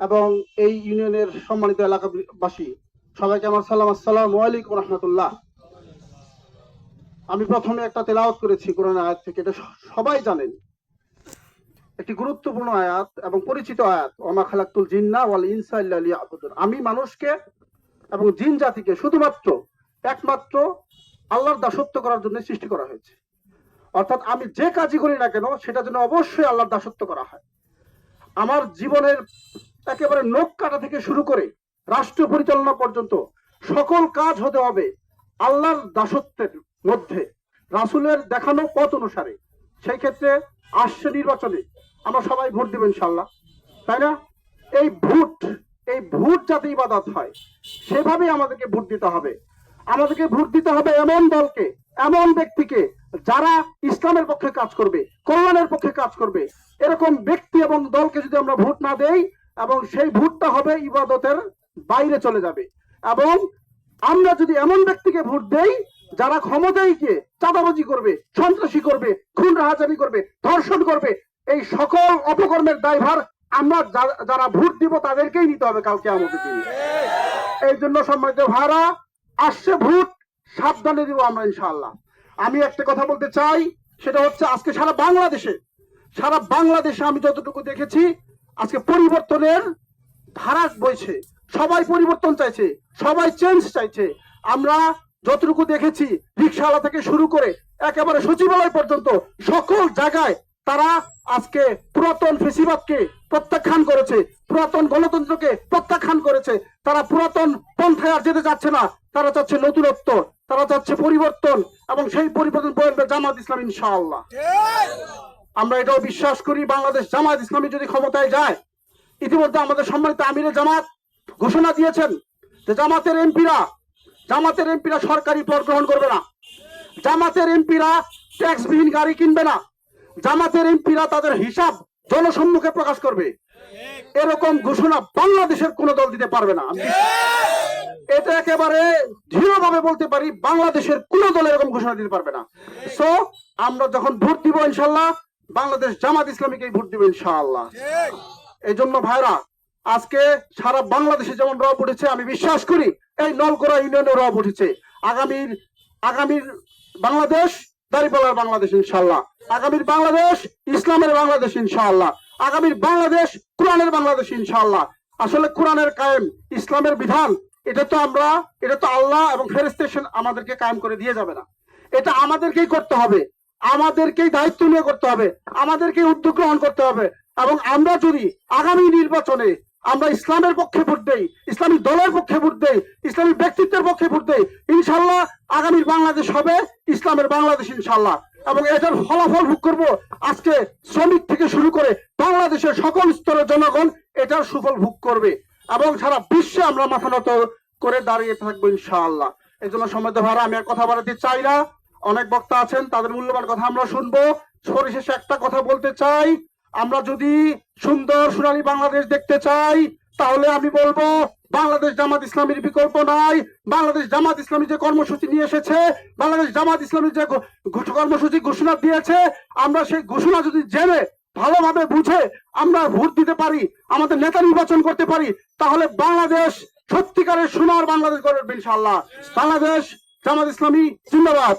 এবং এই ইউনিয়নের সম্মানিত এলাকাবাসী, সবাইকে আমার সালাম, আসসালাম আলাইকুম রহমতুল্লাহ। আমি প্রথমে একটা তেলাওয়াত করেছি কোরআন আয়াত থেকে, এটা সবাই জানেন। একটি গুরুত্বপূর্ণ আয়াত এবং পরিচিত আয়াত, ওমা খালাক্তুল জিন্না ওয়াল ইনসা লিয়াবুদুন। আমি মানুষকে এবং জিন জাতিকে শুধুমাত্র, একমাত্র আল্লাহর দাসত্ব করার জন্য সৃষ্টি করা হয়েছে। অর্থাৎ আমি যে কাজই করি না কেন, সেটা যেন অবশ্যই আল্লাহর দাসত্ব করা হয়। আমার জীবনের একেবারে নখ কাটা থেকে শুরু করে রাষ্ট্র পরিচালনা পর্যন্ত সকল কাজ হতে হবে আল্লাহর দাসত্বের মধ্যে, রাসূলের দেখানো পথ অনুসারে। সেই ক্ষেত্রে আসছে নির্বাচনে। আমরা সবাই ভোট দেবো ইনশাল্লাহ তাই না? এই ভোট এই ভোট যাতে ইবাদত হয়, সেভাবেই আমাদেরকে ভোট দিতে হবে। আমাদেরকে ভোট দিতে হবে এমন দলকে, এমন ব্যক্তিকে যারা ইসলামের পক্ষে কাজ করবে, কল্যাণের পক্ষে কাজ করবে। এরকম ব্যক্তি এবং দলকে যদি আমরা ভোট না দেই এবং সেই ভোটটা হবে ইবাদতের বাইরে চলে যাবে। এবং আমরা যদি এমন ব্যক্তিকে ভোট দেই, যারা ক্ষমতায় গিয়ে চাঁদাবাজি করবে, সন্ত্রাসী করবে, খুন রাহাজানি করবে, ধর্ষণ করবে, এই সকল অপকর্মের দায়ভার আমরা যারা ভোট দিব তাদেরকেই নিতে হবে কালকে আমাদের দিনে। এই জন্য সম্মানিত ভাড়া আসছে ভোট, সাবধানে দিব আমরা ইনশাআল্লাহ। আমি একটা কথা বলতে চাই, সেটা হচ্ছে আজকে সারা বাংলাদেশে সারা বাংলাদেশে আমি যতটুকু দেখেছি আজকে পরিবর্তনের ধারা বইছে। সবাই পরিবর্তন চাইছে, সবাই চেঞ্জ চাইছে। আমরা যতটুকু দেখেছি রিক্সাওয়ালা থেকে শুরু করে একেবারে সচিবালয় পর্যন্ত সকল জায়গায় তারা আজকে পুরাতন ফেসিবাদকে প্রত্যাখ্যান করেছে, পুরাতন গণতন্ত্রকে প্রত্যাখ্যান করেছে। তারা পুরাতন পন্থায় আর যেতে চাচ্ছে না, তারা চাচ্ছে নতুনত্ব, তারা চাচ্ছে পরিবর্তন এবং সেই পরিবর্তন বলবে জামাত ইসলাম ইনশাআল্লাহ। আমরা এটাও বিশ্বাস করি বাংলাদেশ জামাত ইসলামী যদি ক্ষমতায় যায়, ইতিমধ্যে আমাদের সম্মানিত আমিরে জামাত ঘোষণা দিয়েছেন যে জামাতের এমপিরা জামাতের এমপিরা সরকারি পদ গ্রহণ করবে না। জামাতের এমপিরা ট্যাক্সবিহীন গাড়ি কিনবে না। জামাতের এমপিরা তাদের হিসাব জনসম্মুখে প্রকাশ করবে। এরকম ঘোষণা বাংলাদেশের কোন দল দিতে পারবে না। এটা একেবারে দৃঢ়ভাবে বলতে পারি, বাংলাদেশের কোন দল এরকম ঘোষণা দিতে পারবে না। সো আমরা যখন ভোট দিব ইনশাল্লাহ বাংলাদেশ জামাত ইসলামীকেই ভোট দিব ইনশাআল্লাহ। এই জন্য ভাইরা আজকে সারা বাংলাদেশে যেমন রব উঠেছে আমি বিশ্বাস করি এই নলকোড়া ইউনিয়নে রব উঠেছে। আগামীর আগামীর বাংলাদেশ দাঁড়িপাল্লার বাংলাদেশ ইনশাল্লাহ আগামীর বাংলাদেশ ইসলামের বাংলাদেশ ইনশাআল্লাহ। আগামীর বাংলাদেশ কোরআনের বাংলাদেশ ইনশাআল্লাহ। আসলে কোরআনের কায়েম ইসলামের বিধান এটা তো আমরা এটা তো আল্লাহ এবং ফেরেস্টেশন আমাদেরকে কায়েম করে দিয়ে যাবে না। এটা আমাদেরকেই করতে হবে। আমাদেরকেই দায়িত্ব নিয়ে করতে হবে, আমাদেরকেই উদ্যোগ গ্রহণ করতে হবে এবং আমরা যদি আগামী নির্বাচনে আমরা ইসলামের পক্ষে ভোট দেই, ইসলামী দলের পক্ষে ভোট দেই, ইসলামী ব্যক্তিত্বের পক্ষে ভোট দেই ইনশাল্লাহ আগামীর বাংলাদেশ হবে ইসলামের বাংলাদেশ ইনশাল্লাহ এবং এটার ফলাফল ভোগ করব আজকে শ্রমিক থেকে শুরু করে বাংলাদেশের সকল স্তরের জনগণ এটার সুফল ভোগ করবে। এবং সারা বিশ্বে আমরা মাথা নত করে দাঁড়িয়ে থাকব ইনশাআল্লাহ। এই জন্য সময় ভাড়া আমি আর কথা বাড়াতে চাই না। অনেক বক্তা আছেন, তাদের মূল্যবান কথা আমরা শুনব। সরিশেষে একটা কথা বলতে চাই, আমরা যদি সুন্দর সোনালী বাংলাদেশ দেখতে চাই, তাহলে আমি বলব, বাংলাদেশ জামাত ইসলামীর বিকল্প নাই। বাংলাদেশ জামাত ইসলামী যে কর্মসূচি নিয়ে এসেছে, বাংলাদেশ জামাত ইসলামী যে কর্মসূচি ঘোষণা দিয়েছে, আমরা সেই ঘোষণা যদি জেনে, ভালোভাবে বুঝে, আমরা ভোট দিতে পারি, আমাদের নেতা নির্বাচন করতে পারি, তাহলে বাংলাদেশ সত্যিকারের সোনার বাংলাদেশ গড়ে উঠবে ইনশাআল্লাহ। বাংলাদেশ জামাত ইসলামী জিন্দাবাদ।